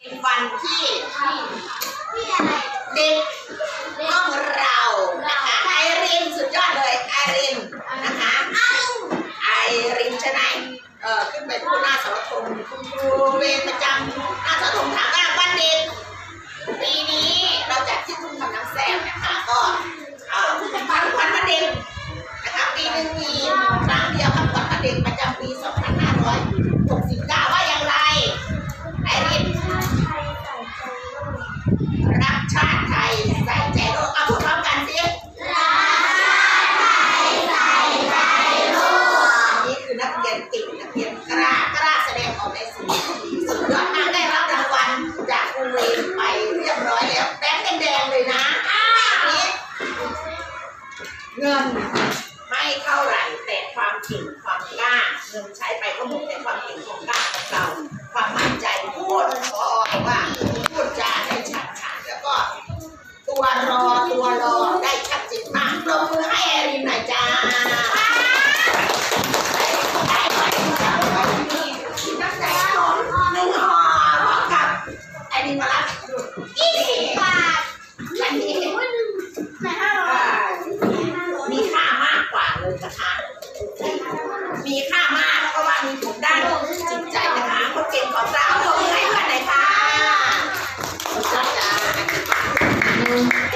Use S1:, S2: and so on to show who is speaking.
S1: เป็นวันที่เด็กห้องเรานะคะไอรินสุดยอดเลยไอรินนะคะไอรินใช่ไหมเออขึ้นไปพูดหน้าเสาธงคุณครูเวรประจำหน้าเสาธงถามว่าวันเด็กปีนี้เราจัดที่ทุ่งคำน้ำแซมนะคะก็เออขวัญวัญวันเด็กนะคะปีหนึ่งมีครั้งเดียวครับวัญวันเด็กประจำปี2569 ร้อยแล้วแบงค์แดงๆเลยนะนี่เงินไม่เท่าไหร่แต่ความเก่งความกล้าเงินใช้ไปก็หมดแต่ความเก่งความกล้าของเรา ความมั่นใจพูดพอว่าพูดจาให้ชัดขาดแล้วก็ตัวรอตัวรอ มีค่ามากเพราะว่ามีผลด้านจิตใจนะคะคนเก่งของเราตบมืให้เพื่อนหน่อยค่ะขอบคุณจ้า